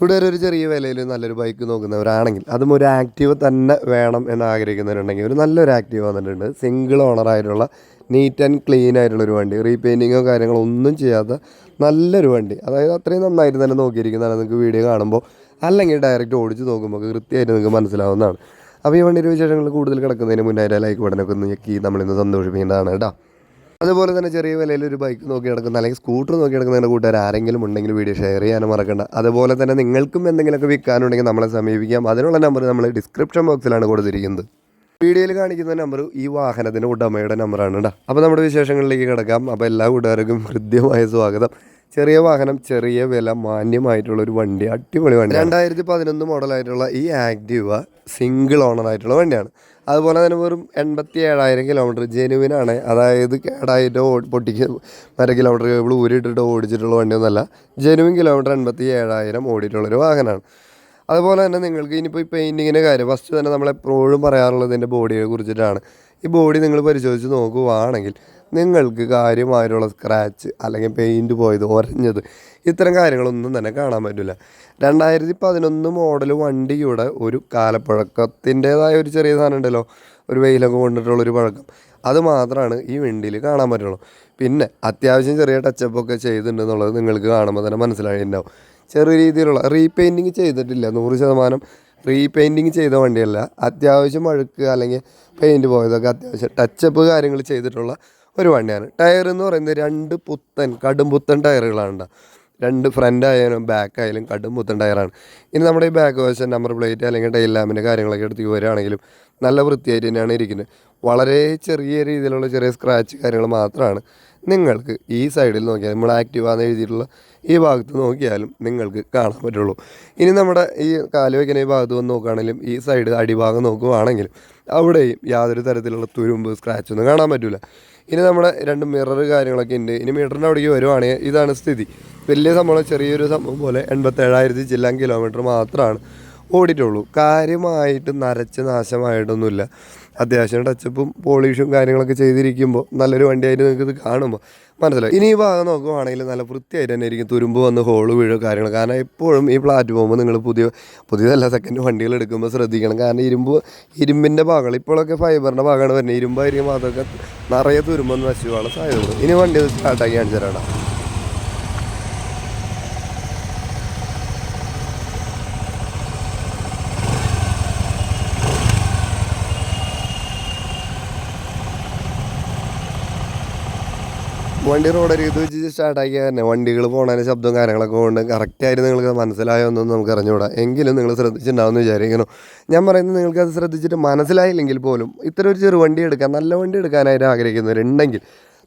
ഇവിടെ ഒരു ചെറിയ വിലയിൽ നല്ലൊരു ബൈക്ക് നോക്കുന്നവരാണെങ്കിൽ അതും ഒരു ആക്റ്റീവ് തന്നെ വേണം എന്ന് ആഗ്രഹിക്കുന്നവരുണ്ടെങ്കിൽ ഒരു നല്ലൊരു ആക്റ്റീവ് വന്നിട്ടുണ്ട്. സിംഗിൾ ഓണർ ആയിട്ടുള്ള നീറ്റ് ആൻഡ് ക്ലീൻ ആയിട്ടുള്ളൊരു വണ്ടി. റീപെയിന്റിങ്ങോ കാര്യങ്ങളോ ഒന്നും ചെയ്യാത്ത നല്ലൊരു വണ്ടി. അതായത് അത്രയും നന്നായിട്ട് തന്നെ നോക്കിയിരിക്കുന്നതാണ് നിങ്ങൾക്ക് വീഡിയോ കാണുമ്പോൾ. അല്ലെങ്കിൽ ഡയറക്റ്റ് ഓടിച്ച് നോക്കുമ്പോൾ കൃത്യമായിട്ട് നിങ്ങൾക്ക് മനസ്സിലാവുന്നതാണ്. അപ്പോൾ ഈ വണ്ടിയുടെ വിശേഷങ്ങൾ കൂടുതൽ കിടക്കുന്നതിന് മുന്നായിട്ട് ലൈക്ക് ബട്ടനൊക്കെ ഒന്ന് ഞെക്കി നമ്മളിന്ന് സന്തോഷിപ്പിക്കേണ്ടതാണ് കേട്ടോ. അതുപോലെ തന്നെ ചെറിയ വിലയിൽ ഒരു ബൈക്ക് നോക്കി നടക്കുന്ന അല്ലെങ്കിൽ സ്കൂട്ടർ നോക്കി നടക്കുന്നതിന്റെ കൂട്ടുകാർ ആരെങ്കിലും ഉണ്ടെങ്കിൽ വീഡിയോ ഷെയർ ചെയ്യാൻ മറക്കണ്ട. അതുപോലെ തന്നെ നിങ്ങൾക്കും എന്തെങ്കിലുമൊക്കെ വിൽക്കാനുണ്ടെങ്കിൽ നമ്മളെ സമീപിക്കാം. അതിനുള്ള നമ്പർ നമ്മൾ ഡിസ്ക്രിപ്ഷൻ ബോക്സിലാണ് കൊടുത്തിരിക്കുന്നത്. വീഡിയോയിൽ കാണിക്കുന്ന നമ്പർ ഈ വാഹനത്തിന്റെ ഉടമയുടെ നമ്പറാണ് കേട്ടോ അപ്പോൾ നമ്മുടെ വിശേഷങ്ങളിലേക്ക് കിടക്കാം. അപ്പോൾ എല്ലാ കൂട്ടുകാർക്കും ഹൃദ്യമായ സ്വാഗതം. ചെറിയ വാഹനം ചെറിയ വില മാന്യമായിട്ടുള്ള ഒരു വണ്ടി അടിപൊളി വണ്ടി രണ്ടായിരത്തി പതിനൊന്ന് മോഡലായിട്ടുള്ള ഈ ആക്റ്റീവ സിംഗിൾ ഓണർ ആയിട്ടുള്ള വണ്ടിയാണ്. അതുപോലെ തന്നെ വെറും എൺപത്തി ഏഴായിരം കിലോമീറ്റർ ജെനുവിനാണ് അതായത് കേടായിട്ട് ഓടി പൊട്ടിക്ക് മറ്റേ കിലോമീറ്റർ കേബിൾ ഊരിയിട്ടിട്ട് ഓടിച്ചിട്ടുള്ള വണ്ടിയൊന്നുമല്ല ജെനുവിൻ കിലോമീറ്റർ എൺപത്തി ഏഴായിരം ഓടിയിട്ടുള്ളൊരു വാഹനമാണ്. അതുപോലെ തന്നെ നിങ്ങൾക്ക് ഇനിയിപ്പോൾ ഈ പെയിന്റിങ്ങിന്റെ കാര്യം ഫസ്റ്റ് തന്നെ നമ്മളെപ്പോഴും പറയാറുള്ളത് ഇതിന്റെ ബോഡിയെ കുറിച്ചിട്ടാണ്. ഈ ബോഡി നിങ്ങൾ പരിശോധിച്ച് നോക്കുകയാണെങ്കിൽ നിങ്ങൾക്ക് കാര്യമായിട്ടുള്ള സ്ക്രാച്ച് അല്ലെങ്കിൽ പെയിന്റ് പോയത് ഒരഞ്ഞത്. ഇത്തരം കാര്യങ്ങളൊന്നും തന്നെ കാണാൻ പറ്റില്ല രണ്ടായിരത്തി പതിനൊന്ന് മോഡൽ വണ്ടിയുടെ ഒരു കാലപ്പഴക്കത്തിന്റേതായ ഒരു ചെറിയ സാധനം ഉണ്ടല്ലോ. ഒരു വെയിലൊക്കെ കൊണ്ടിട്ടുള്ളൊരു പഴക്കം. അത് മാത്രമാണ് ഈ വണ്ടിയിൽ കാണാൻ പറ്റുള്ളൂ. പിന്നെ അത്യാവശ്യം ചെറിയ ടച്ചപ്പൊക്കെ ചെയ്തിട്ടുണ്ടെന്നുള്ളത് നിങ്ങൾക്ക് കാണുമ്പോൾ തന്നെ മനസ്സിലായിട്ടുണ്ടാവും. ചെറിയ രീതിയിലുള്ള റീപെയിന്റിങ് ചെയ്തിട്ടില്ല. നൂറ് ശതമാനം റീപെയിന്റിങ് ചെയ്ത വണ്ടിയല്ല. അത്യാവശ്യം അഴുക്ക് അല്ലെങ്കിൽ പെയിന്റ് പോയതൊക്കെ അത്യാവശ്യം ടച്ചപ്പ് കാര്യങ്ങൾ ചെയ്തിട്ടുള്ള ഒരു വണ്ടിയാണ്. ടയർ എന്ന് പറയുന്നത് രണ്ട് പുത്തൻ കടും പുത്തൻ ടയറുകളാണ് ട്ടോ. രണ്ട് ഫ്രണ്ട് ആയാലും ബാക്ക് ആയാലും കടും പുത്തൻ ടയറാണ് ഇനി നമ്മുടെ ഈ ബാക്ക് വശം നമ്പർ പ്ലേറ്റ് അല്ലെങ്കിൽ ടൈൽ ലാമ്പിന്റെ കാര്യങ്ങളൊക്കെ എടുത്ത് വരികയാണെങ്കിലും നല്ല വൃത്തിയായിട്ട് തന്നെയാണ് ഇരിക്കുന്നത്. വളരെ ചെറിയ രീതിയിലുള്ള ചെറിയ സ്ക്രാച്ച് കാര്യങ്ങൾ മാത്രമാണ്. നിങ്ങൾക്ക് ഈ സൈഡിൽ നോക്കിയാൽ നമ്മൾ ആക്റ്റീവ് ആണെന്ന് എഴുതിയിട്ടുള്ള ഈ ഭാഗത്ത് നോക്കിയാലും നിങ്ങൾക്ക് കാണാൻ പറ്റുള്ളൂ. ഇനി നമ്മുടെ ഈ കാൽ വയ്ക്കുന്ന ഈ ഭാഗത്ത് വന്ന് നോക്കുകയാണെങ്കിലും ഈ സൈഡ് അടിഭാഗം നോക്കുകയാണെങ്കിലും അവിടെയും യാതൊരു തരത്തിലുള്ള തുരുമ്പ് സ്ക്രാച്ച് ഒന്നും കാണാൻ പറ്റില്ല ഇനി നമ്മുടെ രണ്ട് മിറർ കാര്യങ്ങളൊക്കെ ഉണ്ട്. ഇനി മീറ്ററിന്റെ അവിടേക്ക് വരുവാണെങ്കിൽ ഇതാണ് സ്ഥിതി. വലിയ സംഭവം ചെറിയൊരു സംഭവം പോലെ എൺപത്തേഴായിരത്തി ചില്ലാൻ കിലോമീറ്റർ മാത്രമാണ്. ഓടിയിട്ടുള്ളൂ. കാര്യമായിട്ട് നരച്ച് നാശമായിട്ടൊന്നുമില്ല. അത്യാവശ്യം ടച്ചപ്പും പോളിഷും കാര്യങ്ങളൊക്കെ ചെയ്തിരിക്കുമ്പോൾ നല്ലൊരു വണ്ടിയായിട്ട് നിങ്ങൾക്ക് ഇത് കാണുമ്പോൾ മനസ്സിലായി ഇനി ഈ ഭാഗം നോക്കുവാണെങ്കിൽ നല്ല വൃത്തിയായിട്ട് തന്നെ ആയിരിക്കും തുരുമ്പ് വന്ന് ഹോൾ വീഴുക കാര്യങ്ങൾ കാരണം എപ്പോഴും ഈ പ്ലാറ്റ്ഫോം നിങ്ങൾ പുതിയ പുതിയതല്ല സെക്കൻഡ് വണ്ടികൾ എടുക്കുമ്പോൾ ശ്രദ്ധിക്കണം. കാരണം ഇരുമ്പ് ഇരുമ്പിന്റെ ഭാഗങ്ങൾ ഇപ്പോഴൊക്കെ ഫൈബറിന്റെ ഭാഗമാണ് വരുന്നത്. ഇരുമ്പായിരിക്കും അതൊക്കെ നിറയെ തുരുമ്പെന്ന് നശിച്ചുള്ള സാധ്യതയുള്ളൂ ഇനി വണ്ടി സ്റ്റാർട്ടാക്കി കാണിച്ചു തരാം വണ്ടി റോഡ് ഇത് വെച്ച് സ്റ്റാർട്ടാക്കിയ തന്നെ. വണ്ടികൾ പോണതിന് ശബ്ദവും കാര്യങ്ങളൊക്കെ കൊണ്ട് കറക്റ്റായിട്ട് നിങ്ങൾക്ക് മനസ്സിലായോ എന്നൊന്നും നമുക്ക് അറിഞ്ഞുകൂടാ എങ്കിലും നിങ്ങൾ ശ്രദ്ധിച്ചിട്ടുണ്ടാവുമെന്ന് വിചാരിക്കുന്നു. ഞാൻ പറയുന്നത് നിങ്ങൾക്ക് അത് ശ്രദ്ധിച്ചിട്ട് മനസ്സിലായില്ലെങ്കിൽ പോലും ഇത്ര ഒരു ചെറു വണ്ടി എടുക്കാൻ നല്ല വണ്ടി എടുക്കാനായിട്ട് ആഗ്രഹിക്കുന്നവരുണ്ടെങ്കിൽ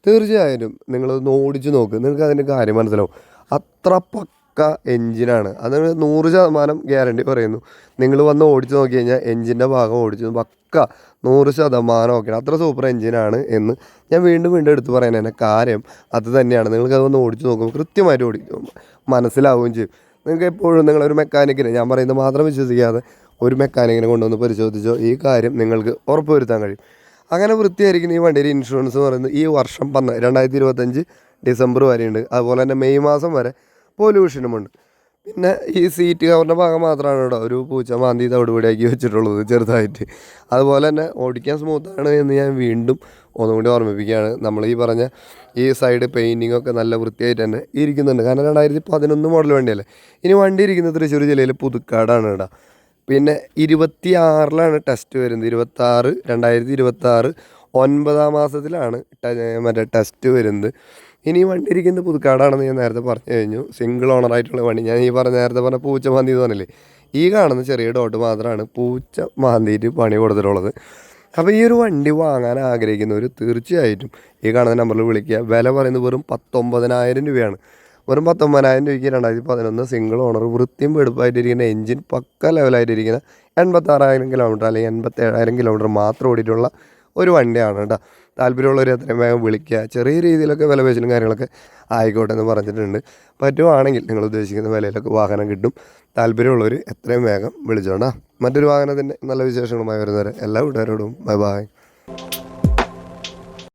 തീർച്ചയായും നിങ്ങളൊന്ന് ഓടിച്ച് നോക്ക്. നിങ്ങൾക്ക് അതിന്റെ കാര്യം മനസ്സിലാവും. അത്ര പക്ക എഞ്ചിനാണ്. അത് നൂറ് ശതമാനം ഗ്യാരണ്ടി പറയുന്നു. നിങ്ങൾ വന്ന് ഓടിച്ച് നോക്കി കഴിഞ്ഞാൽ എഞ്ചിന്റെ ഭാഗം ഓടിച്ച് പക്ക നൂറ് ശതമാനം ഓക്കെ അത്ര സൂപ്പർ എഞ്ചിനാണ് എന്ന് ഞാൻ വീണ്ടും വീണ്ടും എടുത്തു എടുത്ത് പറയുന്നതിന്റെ കാര്യം അത് തന്നെയാണ്. നിങ്ങൾക്ക് അതൊന്ന് ഓടിച്ച് നോക്കുമ്പോൾ കൃത്യമായിട്ട് ഓടിക്കും. മനസ്സിലാവുകയും ചെയ്യും. നിങ്ങൾക്ക് എപ്പോഴും നിങ്ങളൊരു മെക്കാനിക്കിനെ ഞാൻ പറയുന്നത് മാത്രം വിശ്വസിക്കാതെ ഒരു മെക്കാനിക്കിനെ കൊണ്ടുവന്ന് പരിശോധിച്ചോ ഈ കാര്യം നിങ്ങൾക്ക് ഉറപ്പുവരുത്താൻ കഴിയും. അങ്ങനെ വൃത്തിയായിരിക്കുന്ന ഈ വണ്ടിയുടെ ഇൻഷുറൻസ് എന്ന് പറയുന്നത് ഈ വർഷം പന്ന രണ്ടായിരത്തി ഇരുപത്തഞ്ച് ഡിസംബർ വരെയുണ്ട്. അതുപോലെ തന്നെ മെയ് മാസം വരെ പൊല്യൂഷനുമുണ്ട് പിന്നെ ഈ സീറ്റ് കവറിന്റെ ഭാഗം മാത്രമാണ് കേട്ടോ ഒരു പൂച്ച മാന്തി തവിടുപടിയാക്കി വെച്ചിട്ടുള്ളത് ചെറുതായിട്ട്. അതുപോലെ തന്നെ ഓടിക്കാൻ സ്മൂത്താണ് എന്ന് ഞാൻ വീണ്ടും ഒന്നുകൂടി ഓർമ്മിപ്പിക്കുകയാണ്. നമ്മൾ ഈ പറഞ്ഞ ഈ സൈഡ് പെയിന്റിംഗ് ഒക്കെ നല്ല വൃത്തിയായിട്ട് തന്നെ ഇരിക്കുന്നുണ്ട്. കാരണം രണ്ടായിരത്തി പതിനൊന്ന് മോഡൽ വണ്ടിയല്ലേ? ഇനി വണ്ടി ഇരിക്കുന്നത് തൃശ്ശൂർ ജില്ലയിൽ പുതുക്കാടാണ് കേട്ടോ. പിന്നെ ഇരുപത്തി ആറിലാണ് ടെസ്റ്റ് വരുന്നത്. ഇരുപത്താറ് രണ്ടായിരത്തി ഇരുപത്താറ് ഒൻപതാം മാസത്തിലാണ് മറ്റേ ടെസ്റ്റ് വരുന്നത്. ഇനി ഈ വണ്ടി ഇരിക്കുന്നത് പുതുക്കാടാണെന്ന് ഞാൻ നേരത്തെ പറഞ്ഞു കഴിഞ്ഞു. സിംഗിൾ ഓണർ ആയിട്ടുള്ള വണ്ടി. ഞാൻ ഈ പറഞ്ഞ നേരത്തെ പറഞ്ഞ പൂച്ച മാന്തി എന്ന് ഈ കാണുന്ന ചെറിയ ഡോട്ട് മാത്രമാണ് പൂച്ച മാന്തിയിട്ട് പണി കൊടുത്തിട്ടുള്ളത്. അപ്പോൾ ഈ ഒരു വണ്ടി വാങ്ങാൻ ആഗ്രഹിക്കുന്നവർ തീർച്ചയായിട്ടും ഈ കാണുന്ന നമ്പറിൽ വിളിക്കുക. വില പറയുന്നത് വെറും പത്തൊമ്പതിനായിരം രൂപയാണ്. വെറും പത്തൊമ്പതിനായിരം രൂപയ്ക്ക് രണ്ടായിരത്തി പതിനൊന്ന് സിംഗിൾ ഓണർ വൃത്തിയും വെടുപ്പായിട്ടിരിക്കുന്ന എഞ്ചിൻ പക്ക ലെവലായിട്ടിരിക്കുന്ന എൺപത്താറായിരം കിലോമീറ്റർ അല്ലെങ്കിൽ എൺപത്തേഴായിരം കിലോമീറ്റർ മാത്രം ഓടിയിട്ടുള്ള ഒരു വണ്ടിയാണ് കേട്ടോ. താല്പര്യമുള്ളവർ എത്രയും വേഗം വിളിക്കുക. ചെറിയ രീതിയിലൊക്കെ വില പേശലും കാര്യങ്ങളൊക്കെ ആയിക്കോട്ടെ എന്ന് പറഞ്ഞിട്ടുണ്ട്. പറ്റുവാണെങ്കിൽ നിങ്ങൾ ഉദ്ദേശിക്കുന്ന വിലയിലൊക്കെ വാഹനം കിട്ടും. താല്പര്യമുള്ളവർ എത്രയും വേഗം വിളിച്ചോണ്ടാ മറ്റൊരു വാഹനത്തിന്റെ നല്ല വിശേഷങ്ങളുമായി വരുന്നവരെ എല്ലാ കൂട്ടുകാരോടും ബൈ ബൈ.